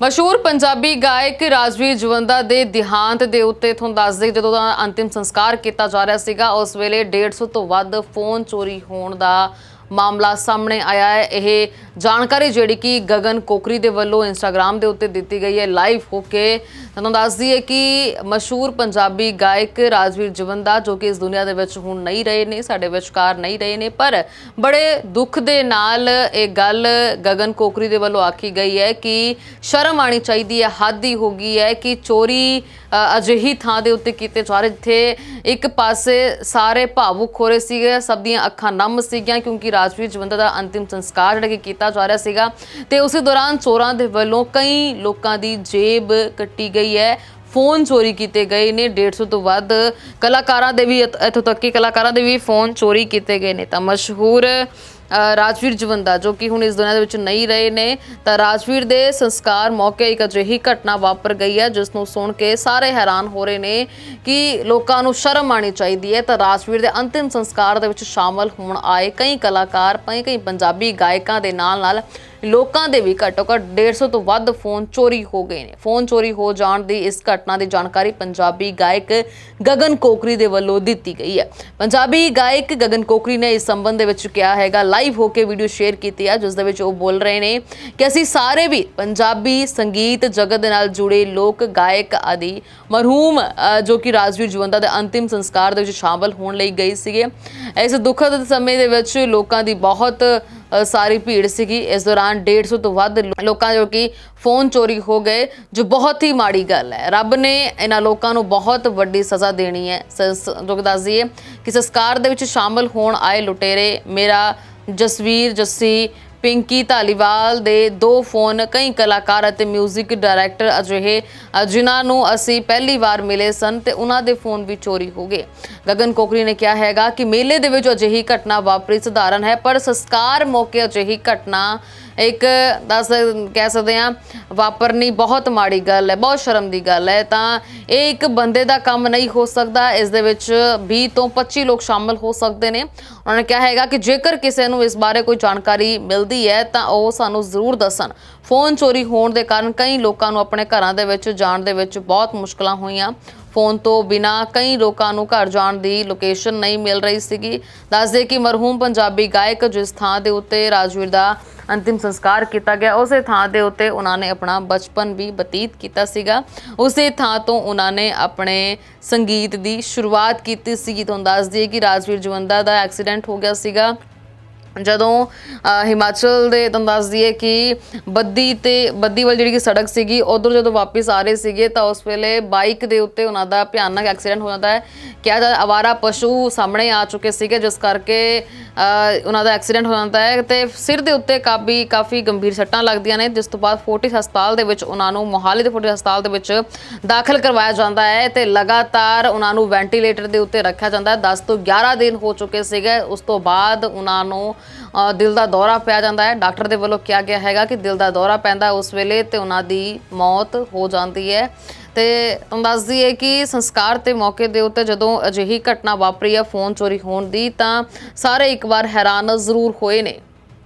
ਮਸ਼ਹੂਰ ਪੰਜਾਬੀ ਗਾਇਕ ਰਾਜਵੀਰ ਜਵੰਦਾ ਦੇ ਦਿਹਾਂਤ ਦੇ ਉੱਤੇ ਤੁਹਾਨੂੰ ਦੱਸ ਦੇ ਜਦੋਂ ਦਾ ਅੰਤਿਮ ਸੰਸਕਾਰ ਕੀਤਾ ਜਾ ਰਿਹਾ ਸੀਗਾ, ਉਸ ਵੇਲੇ 150 ਤੋਂ ਵੱਧ ਫੋਨ ਚੋਰੀ ਹੋਣ ਦਾ ਮਾਮਲਾ ਸਾਹਮਣੇ ਆਇਆ ਹੈ। ਇਹ ਜਾਣਕਾਰੀ ਜਿਹੜੀ ਕਿ ਗਗਨ ਕੋਕਰੀ ਦੇ ਵੱਲੋਂ ਇੰਸਟਾਗ੍ਰam ਦੇ ਉੱਤੇ ਦਿੱਤੀ ਗਈ ਹੈ। ਲਾਈਵ ਹੋ ਕੇ ਤੁਹਾਨੂੰ ਦੱਸਦੀ ਹੈ ਕਿ ਮਸ਼ਹੂਰ ਪੰਜਾਬੀ ਗਾਇਕ ਰਾਜਵੀਰ ਜਵੰਦਾ, ਜੋ ਕਿ ਇਸ ਦੁਨੀਆ ਦੇ ਵਿੱਚ ਹੁਣ ਨਹੀਂ ਰਹੇ ਨੇ, ਸਾਡੇ ਵਿਚਕਾਰ ਨਹੀਂ ਰਹੇ ਨੇ, ਪਰ ਬੜੇ ਦੁੱਖ ਦੇ ਨਾਲ ਇਹ ਗੱਲ ਗਗਨ ਕੋਕਰੀ ਦੇ ਵੱਲੋਂ ਆਖੀ ਗਈ ਹੈ ਕਿ ਸ਼ਰਮ ਆਣੀ ਚਾਹੀਦੀ ਹੈ, ਹੱਦ ਹੀ ਹੋ ਗਈ ਹੈ ਕਿ ਚੋਰੀ ਅਜਿਹੀ ਥਾਂ ਦੇ ਉੱਤੇ ਕੀਤੇ ਜਾ ਰਹੇ ਜਿੱਥੇ ਇੱਕ ਪਾਸੇ ਸਾਰੇ ਭਾਵੁਕ ਹੋ ਰਹੇ ਸੀਗੇ, ਸਭ ਦੀਆਂ ਅੱਖਾਂ ਨਮ ਸੀਗੀਆਂ ਕਿਉਂਕਿ ਰਾਜਵੀਰ ਜਵੰਦਾ ਦਾ ਅੰਤਿਮ ਸੰਸਕਾਰ ਜਿਹੜਾ ਕਿ ਕੀਤਾ ਜਾ ਰਿਹਾ ਸੀਗਾ। ਤੇ ਉਸੇ ਦੌਰਾਨ ਚੋਰਾਂ ਦੇ ਵੱਲੋਂ ਕਈ ਲੋਕਾਂ ਦੀ ਜੇਬ ਕੱਟੀ ਗਈ ਹੈ, ਫੋਨ ਚੋਰੀ ਕੀਤੇ ਗਏ ਨੇ 150 ਤੋਂ ਵੱਧ ਕਲਾਕਾਰਾਂ ਦੇ ਵੀ, ਇੱਥੋਂ ਤੱਕ ਕਿ ਕਲਾਕਾਰਾਂ ਦੇ ਵੀ ਫੋਨ ਚੋਰੀ ਕੀਤੇ ਗਏ ਨੇ। ਤਾਂ ਮਸ਼ਹੂਰ ਰਾਜਵੀਰ ਜਵੰਦਾ, ਜੋ ਕਿ ਹੁਣ ਇਸ ਦੁਨੀਆ ਦੇ ਵਿੱਚ ਨਹੀਂ ਰਹੇ ਨੇ, ਤਾਂ ਰਾਜਵੀਰ ਦੇ ਸੰਸਕਾਰ ਮੌਕੇ ਇੱਕ ਅਜਿਹੀ ਘਟਨਾ ਵਾਪਰ ਗਈ ਹੈ, ਜਿਸ ਨੂੰ ਸੁਣ ਕੇ ਸਾਰੇ ਹੈਰਾਨ ਹੋ ਰਹੇ ਨੇ ਕਿ ਲੋਕਾਂ ਨੂੰ ਸ਼ਰਮ ਆਣੀ ਚਾਹੀਦੀ ਹੈ। ਤਾਂ ਰਾਜਵੀਰ ਦੇ ਅੰਤਿਮ ਸੰਸਕਾਰ ਦੇ ਵਿੱਚ ਸ਼ਾਮਲ ਹੋਣ ਆਏ ਕਈ ਕਲਾਕਾਰ ਕਈ ਕਈ ਪੰਜਾਬੀ ਗਾਇਕਾਂ ਦੇ ਨਾਲ ਨਾਲ ਲੋਕਾਂ ਦੇ ਵੀ ਘੱਟੋ ਘੱਟ 150 ਤੋਂ ਵੱਧ ਫੋਨ ਚੋਰੀ ਹੋ ਗਏ ਨੇ। ਫੋਨ ਚੋਰੀ ਹੋ ਜਾਣ ਦੀ ਇਸ ਘਟਨਾ ਦੀ ਜਾਣਕਾਰੀ ਪੰਜਾਬੀ ਗਾਇਕ ਗਗਨ ਕੋਕਰੀ ਦੇ ਵੱਲੋਂ ਦਿੱਤੀ ਗਈ ਹੈ। ਪੰਜਾਬੀ ਗਾਇਕ ਗਗਨ ਕੋਕਰੀ ਨੇ ਇਸ ਸੰਬੰਧ ਦੇ ਵਿੱਚ ਕਿਹਾ ਹੈਗਾ ਲਾਈਵ ਹੋ ਕੇ ਵੀਡੀਓ ਸ਼ੇਅਰ ਕੀਤੀ ਹੈ, ਜਿਸ ਦੇ ਵਿੱਚ ਉਹ ਬੋਲ ਰਹੇ ਨੇ ਕਿ ਅਸੀਂ ਸਾਰੇ ਵੀ ਪੰਜਾਬੀ ਸੰਗੀਤ ਜਗਤ ਦੇ ਨਾਲ ਜੁੜੇ ਲੋਕ ਗਾਇਕ ਆਦਿ ਮਰਹੂਮ ਜੋ ਕਿ ਰਾਜਵੀਰ ਜਵੰਦਾ ਦੇ ਅੰਤਿਮ ਸੰਸਕਾਰ ਦੇ ਵਿੱਚ ਸ਼ਾਮਲ ਹੋਣ ਲਈ ਗਏ ਸੀਗੇ। ਇਸ ਦੁਖਦ ਸਮੇਂ ਦੇ ਵਿੱਚ ਲੋਕਾਂ ਦੀ ਬਹੁਤ ਸਾਰੀ ਭੀੜ ਸੀਗੀ। ਇਸ ਦੌਰਾਨ 150 ਤੋਂ ਵੱਧ ਲੋਕਾਂ ਜੋ ਕਿ ਫੋਨ ਚੋਰੀ ਹੋ ਗਏ, ਜੋ ਬਹੁਤ ਹੀ ਮਾੜੀ ਗੱਲ ਹੈ। ਰੱਬ ਨੇ ਇਹਨਾਂ ਲੋਕਾਂ ਨੂੰ ਬਹੁਤ ਵੱਡੀ ਸਜ਼ਾ ਦੇਣੀ ਹੈ। ਜੋ ਕਿ ਦੱਸ ਦਈਏ ਕਿ ਸੰਸਕਾਰ ਦੇ ਵਿੱਚ ਸ਼ਾਮਲ ਹੋਣ ਆਏ ਲੁਟੇਰੇ, ਮੇਰਾ ਜਸਵੀਰ, ਜੱਸੀ ਪਿੰਕੀ ਧਾਲੀਵਾਲ ਦੇ ਦੋ ਫੋਨ, ਕਈ ਕਲਾਕਾਰ ਅਤੇ 뮤직 ਡਾਇਰੈਕਟਰ ਅਜਿਹੇ ਜਿਨ੍ਹਾਂ ਨੂੰ ਅਸੀਂ ਪਹਿਲੀ ਵਾਰ ਮਿਲੇ ਸਨ ਤੇ ਉਹਨਾਂ ਦੇ ਫੋਨ ਵੀ ਚੋਰੀ ਹੋ ਗਏ। ਗਗਨ ਕੋਕਰੀ ਨੇ ਕਿਹਾ ਹੈਗਾ ਕਿ ਮੇਲੇ ਦੇ ਵਿੱਚ ਅਜਿਹੀ ਘਟਨਾ ਵਾਪਰੀ ਸਧਾਰਨ ਹੈ, ਪਰ ਸੰਸਕਾਰ ਮੌਕੇ ਅਜਿਹੀ ਘਟਨਾ ਇੱਕ, ਦੱਸ, ਕਹਿ ਸਕਦੇ ਆ ਵਾਪਰਨੀ ਬਹੁਤ ਮਾੜੀ ਗੱਲ ਹੈ, ਬਹੁਤ ਸ਼ਰਮ ਦੀ ਗੱਲ ਹੈ। ਤਾਂ ਇਹ ਇੱਕ ਬੰਦੇ ਦਾ ਕੰਮ ਨਹੀਂ ਹੋ ਸਕਦਾ, ਇਸ ਦੇ ਵਿੱਚ 20 ਤੋਂ 25 ਲੋਕ ਸ਼ਾਮਲ ਹੋ ਸਕਦੇ ਨੇ। ਉਹਨਾਂ ਨੇ ਕਿਹਾ ਹੈਗਾ ਕਿ ਜੇਕਰ ਕਿਸੇ ਨੂੰ ਇਸ ਬਾਰੇ ਕੋਈ ਜਾਣਕਾਰੀ ਮਿਲ ਮਿਲਦੀ ਹੈ, ਤਾਂ ਉਹ ਸਾਨੂੰ ਜ਼ਰੂਰ ਦੱਸਣ। ਫੋਨ ਚੋਰੀ ਹੋਣ ਦੇ ਕਾਰਨ ਕਈ ਲੋਕਾਂ ਨੂੰ ਆਪਣੇ ਘਰਾਂ ਦੇ ਵਿੱਚ ਜਾਣ ਦੇ ਵਿੱਚ ਬਹੁਤ ਮੁਸ਼ਕਲਾਂ ਹੋਈਆਂ। ਫੋਨ ਤੋਂ ਬਿਨਾ ਕਈ ਲੋਕਾਂ ਨੂੰ ਘਰ ਜਾਣ ਦੀ ਲੋਕੇਸ਼ਨ ਨਹੀਂ ਮਿਲ ਰਹੀ ਸੀਗੀ। ਦੱਸਦੇ ਕਿ ਮਰਹੂਮ ਪੰਜਾਬੀ ਗਾਇਕ ਜਿਸ ਥਾਂ ਦੇ ਉੱਤੇ ਰਾਜਵੀਰ ਦਾ ਅੰਤਿਮ ਸੰਸਕਾਰ ਕੀਤਾ ਗਿਆ, ਉਸੇ ਥਾਂ ਦੇ ਉੱਤੇ ਉਹਨਾਂ ਨੇ ਆਪਣਾ ਬਚਪਨ ਵੀ ਬਤੀਤ ਕੀਤਾ ਸੀਗਾ। ਉਸੇ ਥਾਂ ਤੋਂ ਉਹਨਾਂ ਨੇ ਆਪਣੇ ਸੰਗੀਤ ਦੀ ਸ਼ੁਰੂਆਤ ਕੀਤੀ ਸੀ ਤੁਹਾਨੂੰ ਦੱਸ ਦਈਏ ਕਿ ਰਾਜਵੀਰ ਜਵੰਦਾ ਦਾ ਐਕਸੀਡੈਂਟ ਹੋ ਗਿਆ ਸੀਗਾ। ਜਦੋਂ ਹਿਮਾਚਲ ਦੇ ਤੁਹਾਨੂੰ ਦੱਸ ਦਈਏ ਕਿ ਬੱਦੀ ਤੇ, ਬੱਦੀ ਵਾਲੀ ਜਿਹੜੀ ਕਿ ਸੜਕ ਸੀਗੀ, ਉਧਰ ਜਦੋਂ ਵਾਪਸ ਆ ਰਹੇ ਸੀਗੇ ਤਾਂ ਉਸ ਵੇਲੇ ਬਾਈਕ ਦੇ ਉੱਤੇ ਉਹਨਾਂ ਦਾ ਭਿਆਨਕ ਐਕਸੀਡੈਂਟ ਹੋ ਜਾਂਦਾ ਹੈ। ਕਿਹਾ ਜਾਂਦਾ ਅਵਾਰਾ ਪਸ਼ੂ ਸਾਹਮਣੇ ਆ ਚੁੱਕੇ ਸੀਗੇ, ਜਿਸ ਕਰਕੇ ਉਹਨਾਂ ਦਾ ਐਕਸੀਡੈਂਟ ਹੋ ਜਾਂਦਾ ਹੈ ਤੇ ਸਿਰ ਦੇ ਉੱਤੇ ਕਾਫੀ ਕਾਫੀ ਗੰਭੀਰ ਸੱਟਾਂ ਲੱਗਦੀਆਂ ਨੇ, ਜਿਸ ਤੋਂ ਬਾਅਦ ਫੋਰਟਿਸ ਹਸਪਤਾਲ ਦੇ ਵਿੱਚ ਉਹਨਾਂ ਨੂੰ, ਮੋਹਾਲੀ ਦੇ ਫੋਰਟਿਸ ਹਸਪਤਾਲ ਦੇ ਵਿੱਚ ਦਾਖਲ ਕਰਵਾਇਆ ਜਾਂਦਾ ਹੈ ਤੇ ਲਗਾਤਾਰ ਉਹਨਾਂ ਨੂੰ ਵੈਂਟੀਲੇਟਰ ਦੇ ਉੱਤੇ ਰੱਖਿਆ ਜਾਂਦਾ ਹੈ। 10 ਤੋਂ 11 ਦਿਨ ਹੋ ਚੁੱਕੇ ਸੀਗੇ, ਉਸ ਤੋਂ ਬਾਅਦ ਉਹਨਾਂ ਨੂੰ ਦਿਲ ਦਾ ਦੌਰਾ ਪਿਆ ਜਾਂਦਾ ਹੈ। ਡਾਕਟਰ ਦੇ ਵੱਲੋਂ ਕਿਹਾ ਗਿਆ ਹੈਗਾ ਕਿ ਦਿਲ ਦਾ ਦੌਰਾ ਪੈਂਦਾ ਉਸ ਵੇਲੇ ਤੇ ਉਹਨਾਂ ਦੀ ਮੌਤ ਹੋ ਜਾਂਦੀ ਹੈ। ਤੇ ਤੁਹਾਨੂੰ ਦੱਸ ਦਈਏ ਕਿ ਸੰਸਕਾਰ ਤੇ ਮੌਕੇ ਦੇ ਉੱਤੇ ਜਦੋਂ ਅਜਿਹੀ ਘਟਨਾ ਵਾਪਰੀ ਹੈ ਫੋਨ ਚੋਰੀ ਹੋਣ ਦੀ, ਤਾਂ ਸਾਰੇ ਇੱਕ ਵਾਰ ਹੈਰਾਨ ਜ਼ਰੂਰ ਹੋਏ ਨੇ।